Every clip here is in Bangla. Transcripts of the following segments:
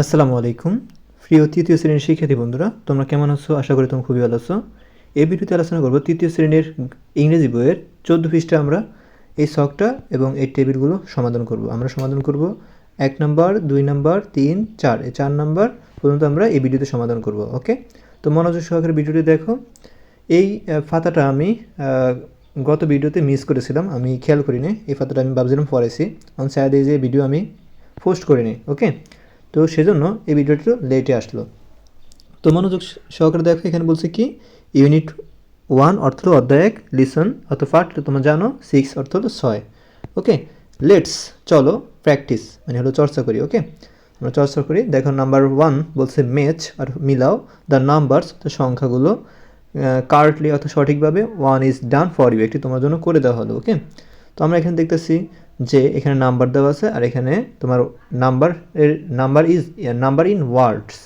আসসালামু আলাইকুম। প্রিয় তৃতীয় শ্রেণির শিক্ষার্থী বন্ধুরা, তোমরা কেমন আছো? আশা করি তোমরা খুবই ভালো আছো। এই ভিডিওতে আলোচনা করব তৃতীয় শ্রেণির ইংরেজি বইয়ের চোদ্দ পৃষ্ঠা আমরা। এই শখটা এবং এই টেবিলগুলো সমাধান করব। আমরা সমাধান করব এক নাম্বার, দুই নাম্বার, তিন, চার। এই চার নাম্বার পর্যন্ত আমরা এই ভিডিওতে সমাধান করব, ওকে? তো মনোযোগ সহকারে ভিডিওটি দেখো। এই ফাতাটা আমি গত ভিডিওতে মিস করেছিলাম। আমি খেয়াল করিনি। এই ফাতাটা আমি ভাবছিলাম পড়েছি অন স্যার এই যে ভিডিও আমি পোস্ট করিনি, ওকে? তো সেজন্য এই ভিডিওটি একটু লেটে আসলো। তো মনোযোগ সহকারে দেখো, এখানে বলছে কি ইউনিট ওয়ান অর্থ অধ্যায় এক লিসন অর্থ পাঠ তোমরা জানো সিক্স অর্থ হলো ছয়। ওকে লেটস চলো প্র্যাকটিস মানে হলো চর্চা করি ওকে আমরা চর্চা করি, দেখো নাম্বার ওয়ান বলছে ম্যাচ আর মিলাও দ্য নাম্বারস তো সংখ্যাগুলো কারেক্টলি অর্থাৎ সঠিকভাবে one is done for you একটি তোমার জন্য করে দেওয়া হলো ওকে তো আমরা এখানে দেখতেছি যে এখানে নাম্বার দেওয়া আছে আর এখানে তোমার নাম্বার এর number is number in words.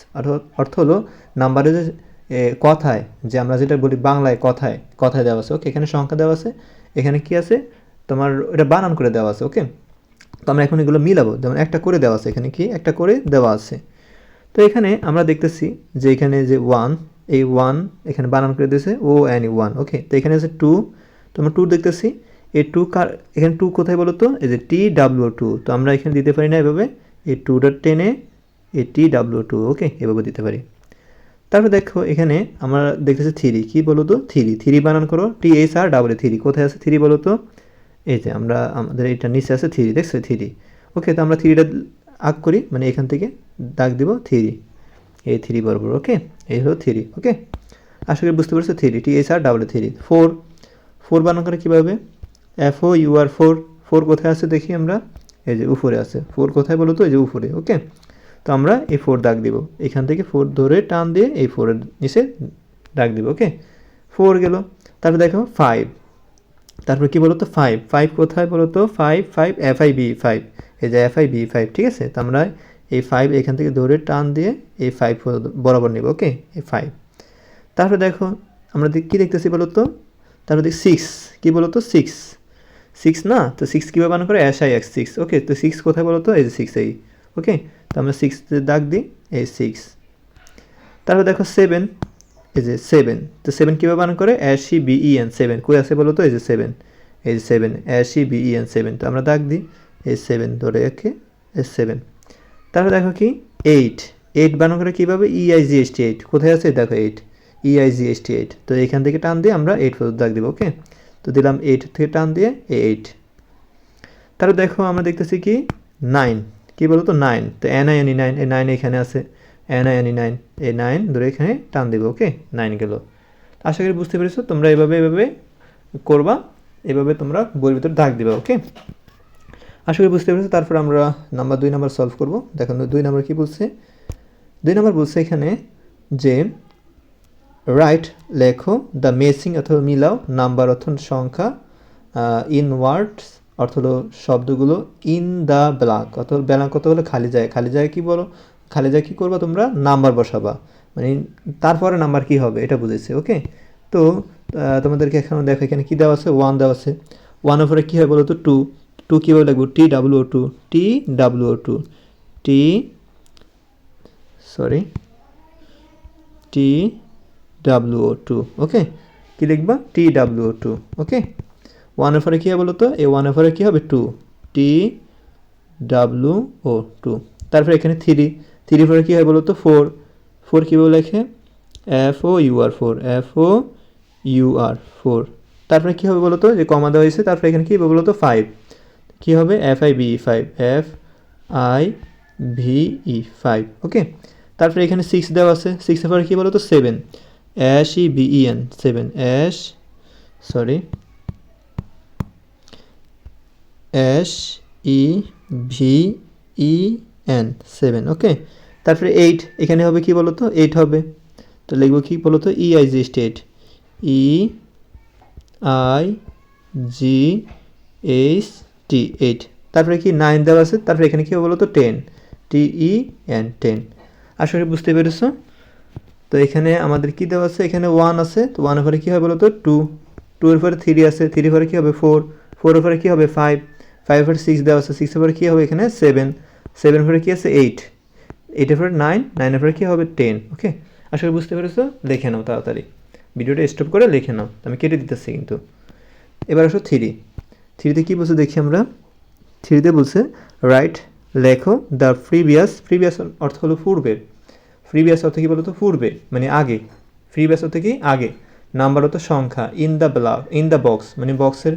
অর্থ হলো নাম্বারের যে কথায়, যে আমরা যেটা বলি বাংলায় কথায় কথায় দেওয়া আছে। ওকে, এখানে সংখ্যা দেওয়া আছে। এখানে কি আছে? তোমার এটা বানান করে দেওয়া আছে, ওকে? তো আমরা এখন এগুলো মিলাবো। যেমন একটা করে দেওয়া আছে, এখানে কি? একটা করে দেওয়া আছে। তো এখানে আমরা দেখতেছি যে এখানে যে ওয়ান এই ওয়ান এখানে বানান করে দিয়েছে ও অ্যান ওয়ান ওকে? তো এখানে আছে টু তো আমরা টু দেখতেছি। এই টু কার, এখানে টু কোথায় বলো তো? এই যে টি ডাব্লিউ টু। তো আমরা এখানে দিতে পারি না এভাবে। এই টুটা টেনে এ টি ডাব্লিউ টু, ওকে, এভাবে দিতে পারি। তারপর দেখো, এখানে আমরা দেখতেছি থ্রি, কী বলো তো? থ্রি থ্রি বানান করো, T H R double three. কোথায় আছে থ্রি বলো তো? এই যে আমরা, আমাদের এটা নিচে আছে থ্রি, দেখছ? থ্রি। ওকে, তো আমরা থ্রিটা আগ করি মানে এখান থেকে দাগ দিব থ্রি। এই থ্রি বরাবর, ওকে? এই হলো থ্রি, ওকে? আশা করি বুঝতে পারছ, three, T H R double three. Four four বানান করে কীভাবে? F O U R four four কোথায় আছে দেখি আমরা? এই যে উপরে আছে। ফোর কোথায় বলো তো? এই যে উপরে ওকে তো আমরা এই ফোর দাগ দিব। এখান থেকে ফোর ধরে টান দিয়ে এই ফোরের নিচে দাগ দিব ওকে ফোর গেল। তারপর দেখো ফাইভ তারপর কি বলতো? ফাইভ ফাইভ কোথায় বলতো five five F I B five এই যে এফ আই বি ফাইভ ঠিক আছে? তো আমরা এই ফাইভ এখান থেকে ধরে টান দিয়ে এই ফাইভ বরাবর নিব ওকে এই ফাইভ তারপরে দেখো, আমরা কি দেখতেছি বলতো? তারপর দেখি সিক্স কী বলতো? সিক্স সিক্স না, তো সিক্স কীভাবে বানান করে? S I X six okay তো সিক্স কোথায় বলতো এই যে সিক্স এই। ওকে তো আমরা সিক্স দাগ দিই, এই সিক্স তারপর দেখো সেভেন এই যে সেভেন তো সেভেন কীভাবে বানান করে? অ্যাশি বিই এন সেভেন কই আছে বলো তো? এই যে সেভেন এই যে seven S E B E N seven তো আমরা দাগ দিই, এই সেভেন ধরে একে এস সেভেন তারপর দেখো কি? এইট এইট বানান করে কীভাবে? ইআইজি এস টি এইট কোথায় আছে? দেখো eight E E I G S T eight তো এখান থেকে টান দিয়ে আমরা এইট পর্যন্ত দাগ দিব ওকে তো দিলাম এইট থেকে টান দিয়ে এ এইট তারপর দেখো আমরা দেখতেছি কি? নাইন কি বলো তো নাইন তো N I N E nine এই নাইন এখানে আছে। N I N E nine এই নাইন ধরে এখানে টান দেবো ওকে নাইন গেল। আশা করি বুঝতে পেরেছ, তোমরা এভাবে এভাবে করবা, এভাবে তোমরা বইয়ের ভিতরে দাগ দিবা ওকে আশা করি বুঝতে পেরেছ, তারপর আমরা নাম্বার দুই নাম্বার সলভ করব। দেখুন দুই নাম্বার কি বলছে? দুই নাম্বার বলছে এখানে যে রাইট লেখো দ্য মেসিং অথবা মিলাও নাম্বার অর্থ সংখ্যা ইন ওয়ার্ডস অর্থ হলো শব্দগুলো ইন দ্য ব্ল্যাঙ্ক অথবা ব্ল্যাঙ্ক কত হলো খালি যায় খালি যায় কি বলো? খালি যায় কি করবা তোমরা? নাম্বার বসাবা। মানে তারপরে নাম্বার কি হবে? এটা বুঝেছে ওকে তো তোমাদেরকে এখানে দেখো, এখানে কী দেওয়া আছে? ওয়ান দেওয়া আছে। ওয়ান ওপরে কী হয় বলো তো? টু টু কীভাবে লাগবে T W two T W two T sorry T W two okay কী লিখবা? T W two okay one এফারে কী হবে বলো তো এই ওয়ান এফারে কী হবে? Two T W O two তারপরে এখানে থ্রি থ্রি ফোরে কী হয় বলো তো ফোর ফোর কীভাবে লেখে? F O U R four F O U R four তারপরে কী হবে বলো তো যে কমা দেওয়া হয়েছে, তারপরে এখানে কী হবে বলো তো ফাইভ কী হবে? F I B five F I V E five okay তারপরে এখানে সিক্স দেওয়া আছে। সিক্স এর পরে কী বলো তো seven S E B E N seven S sorry S E V E N seven okay তারপরে এইট এখানে হবে কি বলো তো এইট হবে। তো লিখব কি বলো তো E I G state E I G H T eight তারপরে কি নাইন দেওয়া আছে? তারপরে এখানে কি হবে বলো তো ten T E N ten আশা করি বুঝতে পেরেছ? তো এখানে আমাদের কি দেওয়া আছে? এখানে ওয়ান আছে। তো ওয়ানের পরে কী হবে বলো তো টু টু এর পরে থ্রি আছে। থ্রি পরে কী হবে? ফোর ফোরের পরে কী হবে? ফাইভ ফাইভের পরে সিক্স দেওয়া আছে। সিক্সের পরে কী হবে এখানে? সেভেন সেভেন পরে কী আছে? এইট এইটের পরে নাইন নাইনের পরে কী হবে? টেন ওকে আসলে বুঝতে পেরেছ? লিখে নাও তাড়াতাড়ি। ভিডিওটা স্টপ করে লিখে নাও। আমি কেটে দিতেছি কিন্তু। এবার আসো থ্রি থ্রিতে কী বলছে দেখি আমরা? থ্রিতে বলছে রাইট লেখো দ্য প্রিভিয়াস প্রিভিয়াস অর্থ হলো পূর্বের। প্রিভিয়াস অর্থ কী বলতো? পূর্বে মানে আগে। ফ্রি প্রিভিয়াস অর্থ কি? আগে। নাম্বার হতো সংখ্যা ইন দ্য ব্লা ইন দ্য বক্স মানে বক্সের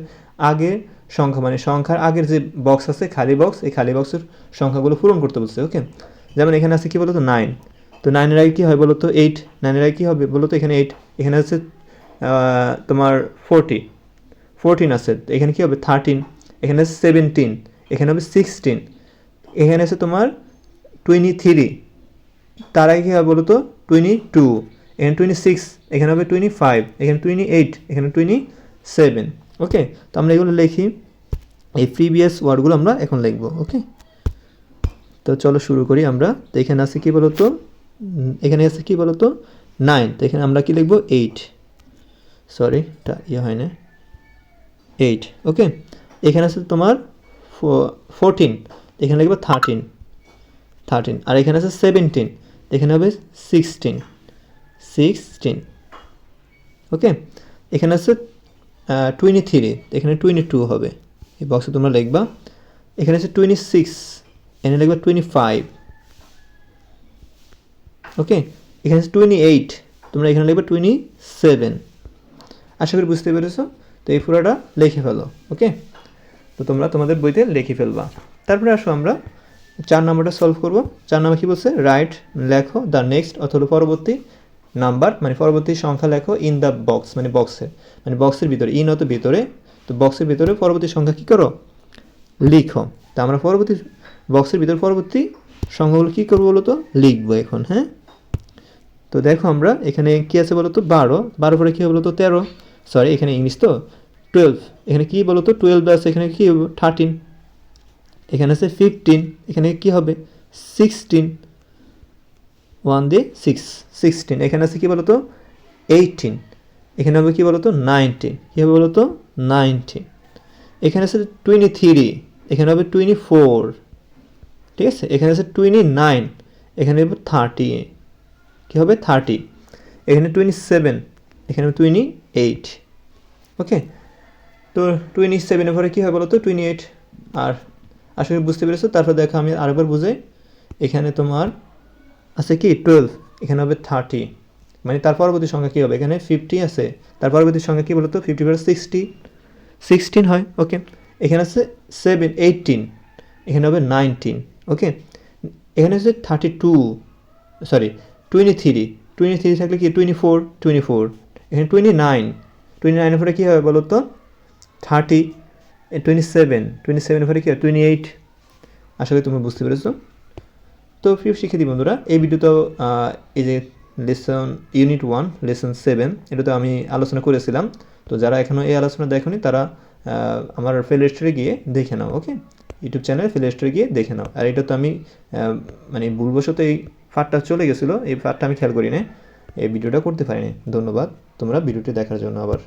আগে সংখ্যা মানে সংখ্যার আগের যে বক্স আছে, খালি বক্স এই খালি বক্সের সংখ্যাগুলো পূরণ করতে বলছে ওকে যেমন এখানে আছে কী বলতো? নাইন তো নাইনের আগে কী হয় বলো তো এইট নাইনের আগে কী হবে বলো তো এখানে এইট এখানে আছে তোমার ফোরটি ফোরটিন আছে। এখানে কী হবে? থার্টিন এখানে আছে সেভেন্টিন এখানে হবে সিক্সটিন এখানে আছে তোমার টোয়েন্টি থ্রি তার আগে কী হবে বলো তো টোয়েন্টি টু এখানে টোয়েন্টি সিক্স এখানে হবে টোয়েন্টি ফাইভ এখানে টোয়েন্টি এইট এখানে টোয়েন্টি সেভেন ওকে তো আমরা এগুলো লিখি। এই প্রিভিয়াস ওয়ার্ডগুলো আমরা এখন লিখব ওকে তো চলো শুরু করি আমরা। তো এখানে আছে কি বলতো? এখানে আছে কি বলতো? নাইন তো এখানে আমরা কি লিখব? এইট সরি এটা ইয়ে হয় না। এইট ওকে এখানে আছে তোমার ফোরটিন এখানে লিখব থার্টিন থার্টিন আর এখানে আছে সেভেন্টিন এখানে হবে সিক্সটিন সিক্সটিন ওকে এখানে আছে টোয়েন্টি থ্রি এখানে টোয়েন্টি টু হবে। এই বক্সে তোমরা লিখবা। এখানে আছে টোয়েন্টি সিক্স এখানে লিখবা টোয়েন্টি ফাইভ ওকে এখানে আছে টোয়েন্টি এইট তোমরা এখানে লিখবে টোয়েন্টি সেভেন আশা করি বুঝতে পেরেছ? তো এই পুরোটা লিখে ফেলো। ওকে তো তোমরা তোমাদের বইতে লিখে ফেলবা। তারপরে আসো আমরা চার নাম্বারটা সলভ করব। চার নাম্বার কী বলছে? রাইট লেখো দ্য নেক্সট অথবা পরবর্তী নাম্বার মানে পরবর্তী সংখ্যা লেখো ইন দ্য বক্স মানে বক্সে মানে বক্সের ভিতরে ইন অত ভিতরে, তো বক্সের ভিতরে পরবর্তী সংখ্যা কী করো? লিখো। তা আমরা পরবর্তী বক্সের ভিতরে পরবর্তী সংখ্যাগুলো কী করব বলো তো? লিখব এখন হ্যাঁ? তো দেখো আমরা এখানে কী আছে বলো তো? বারো। বারো পরে কী হবে বলো তো? তেরো। সরি এখানে ইংলিশ তো? টুয়েলভ এখানে কী বলো তো? টুয়েলভ আছে, এখানে কী থার্টিন এখানে আছে ফিফটিন এখানে কী হবে? সিক্সটিন ওয়ান দিয়ে সিক্স সিক্সটিন এখানে আছে কী বলতো? এইটিন এখানে হবে কী বলতো? নাইনটিন কী হবে বলো তো নাইনটিন এখানে আছে টোয়েন্টি থ্রি এখানে হবে টোয়েন্টি ফোর ঠিক আছে? এখানে আছে টোয়েন্টি নাইন এখানে হবে থার্টি কী হবে? থার্টি এখানে টোয়েন্টি সেভেন এখানে টোয়েন্টি এইট ওকে তো টোয়েন্টি সেভেনের পরে কী হবে বলো তো টোয়েন্টি এইট আর আসলে বুঝতে পেরেছ? তারপর দেখো আমি আরেকবার বুঝাই। এখানে তোমার আছে কি? টুয়েলভ এখানে হবে থার্টি মানে তার পরবর্তী সংখ্যা কী হবে? এখানে ফিফটি আছে। তার পরবর্তী সংখ্যা কী বলতো? ফিফটি পরে সিক্সটি সিক্সটিন হয় ওকে এখানে আছে সেভেন এইটিন এখানে হবে নাইনটিন ওকে এখানে আছে thirty two sorry twenty three twenty three থাকলে কি? টোয়েন্টি ফোর টোয়েন্টি ফোর এখানে টোয়েন্টি নাইন টোয়েন্টি নাইনের পরে কী হবে বলো তো থার্টি টোয়েন্টি সেভেন টোয়েন্টি কী হয়? টোয়েন্টি এইট আশা করি তুমি বুঝতে পেরেছ। তো প্রিয় শিক্ষার্থী বন্ধুরা, এই ভিডিওতে এই যে lesson unit one lesson seven এটা তো আমি আলোচনা করেছিলাম। তো যারা এখনও এই আলোচনা দেখনি, তারা আমার প্লে গিয়ে দেখে নাও ওকে ইউটিউব চ্যানেল প্লে গিয়ে দেখে নাও। আর এটা তো আমি মানে ভুলবশত এই ফাটটা চলে গেছিল, এই ফাটটা আমি খেয়াল করি না এই ভিডিওটা করতে পারিনি। ধন্যবাদ। তোমরা ভিডিওটি দেখার জন্য আবার।